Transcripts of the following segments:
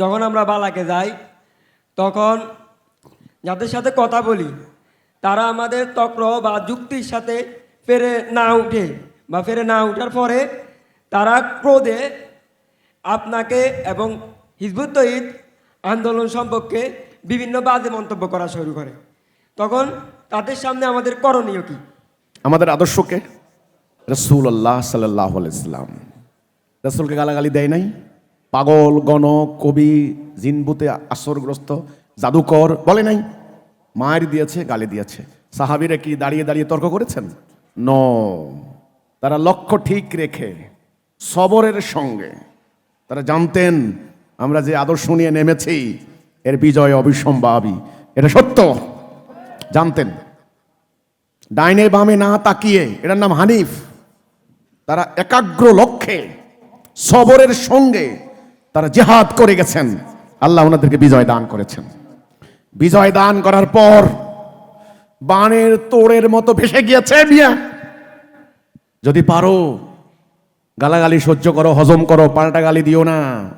যখন আমরা বালাকে যাই, তখন যাদের সাথে কথা বলি, তারা আমাদের তক্র বা যুক্তির সাথে ফেরে না উঠে বা ফেরে না উঠার পরে তারা ক্রোধে আপনাকে এবং হিজবুত তহিদ আন্দোলন সম্পর্কে বিভিন্ন বাজে মন্তব্য করা শুরু করে। তখন তাদের সামনে আমাদের করণীয় কি? আমাদের আদর্শকে রসুল আল্লাহ সাল্লাহ ইসলাম রসুলকে গালাগালি দেয় নাই? পাগল গণ কবি, জিনবুতে আসরগ্রস্ত, জাদুকর, বলে নাই? মায়ের দিয়েছে, গালি দিয়েছে। সাহাবিরা কি দাঁড়িয়ে দাঁড়িয়ে তর্ক করেছেন? ন। তারা লক্ষ্য ঠিক রেখে সবরের সঙ্গে। তারা জানতেন, আমরা যে আদর্শ নিয়ে নেমেছি, এর বিজয় অবিসম্ভাবী। এটা সত্য। জানতেন। ডাইনে বামে না তাকিয়ে, এটার নাম হানিফ। তারা একাগ্র লক্ষ্যে সবরের সঙ্গে তারা জেহাদ করে গেছেন। আল্লাহ ওনাদেরকে বিজয় দান করেছেন। বিজয় দান করার পর বানের তোড়ের মতো ভেসে গিয়েছে মিয়া। যদি পারো, গালাগালি সহ্য করো, হজম করো, পাল্টা গালি দিও না।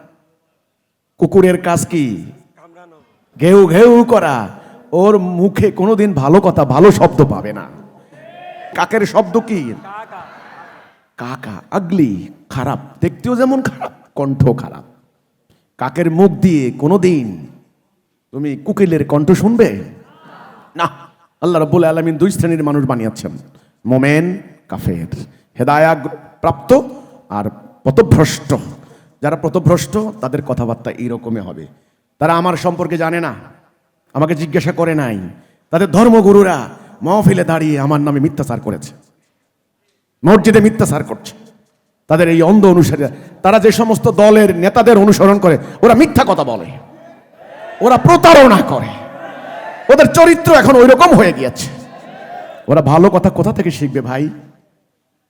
কুকুরের কাজ কি? ঘেউ ঘেউ করা। ওর মুখে কোনোদিন ভালো কথা, ভালো শব্দ পাবে না। কাকের শব্দ কি? কাকা। আগলি, খারাপ। দেখতেও যেমন খারাপ কণ্ঠ খারাপ। কাকের মুখ দিয়ে কোনোদিন তুমি কুকিলের কণ্ঠ শুনবে? না। আল্লাহ রব্বুল আলমিন দুই শ্রেণির মানুষ বানিয়েছেন। মোমেন, কাফের। হেদায়া প্রাপ্ত আর পথভ্রষ্ট। যারা পথভ্রষ্ট, তাদের কথাবার্তা এইরকমই হবে। তারা আমার সম্পর্কে জানে না। আমাকে জিজ্ঞাসা করে নাই। তাদের ধর্মগুরুরা মহফিলে দাঁড়িয়ে আমার নামে মিথ্যাচার করেছে। মসজিদে মিথ্যাচার করছে। তাদের এই অন্ধ অনুসারী তারা যে সমস্ত দলের নেতাদের অনুসরণ করে, ওরা মিথ্যা কথা বলে। ওরা প্রতারণা করে। ওদের চরিত্র এখন ওই রকম হয়ে গিয়েছে। ওরা ভালো কথা কোথা থেকে শিখবে ভাই?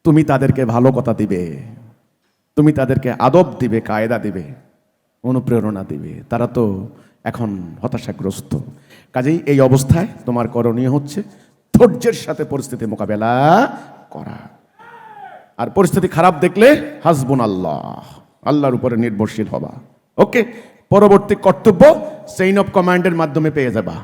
তুমি তাদেরকে ভালো কথা দিবে। তুমি তাদেরকে আদব দিবে, কায়দা দিবে, অনুপ্রেরণা দিবে। তারা তো এখন হতাশাগ্রস্ত। কাজেই এই অবস্থায় তোমার করণীয় হচ্ছে ধৈর্যের সাথে পরিস্থিতি মোকাবেলা করা। আর পরিস্থিতি খারাপ দেখলে হাসবুন আল্লাহ। আল্লাহর উপরে নির্ভরশীল হবা। ওকে? পরবর্তী কর্তব্য চেইন অফ কমান্ডের মাধ্যমে পেয়ে যাবা।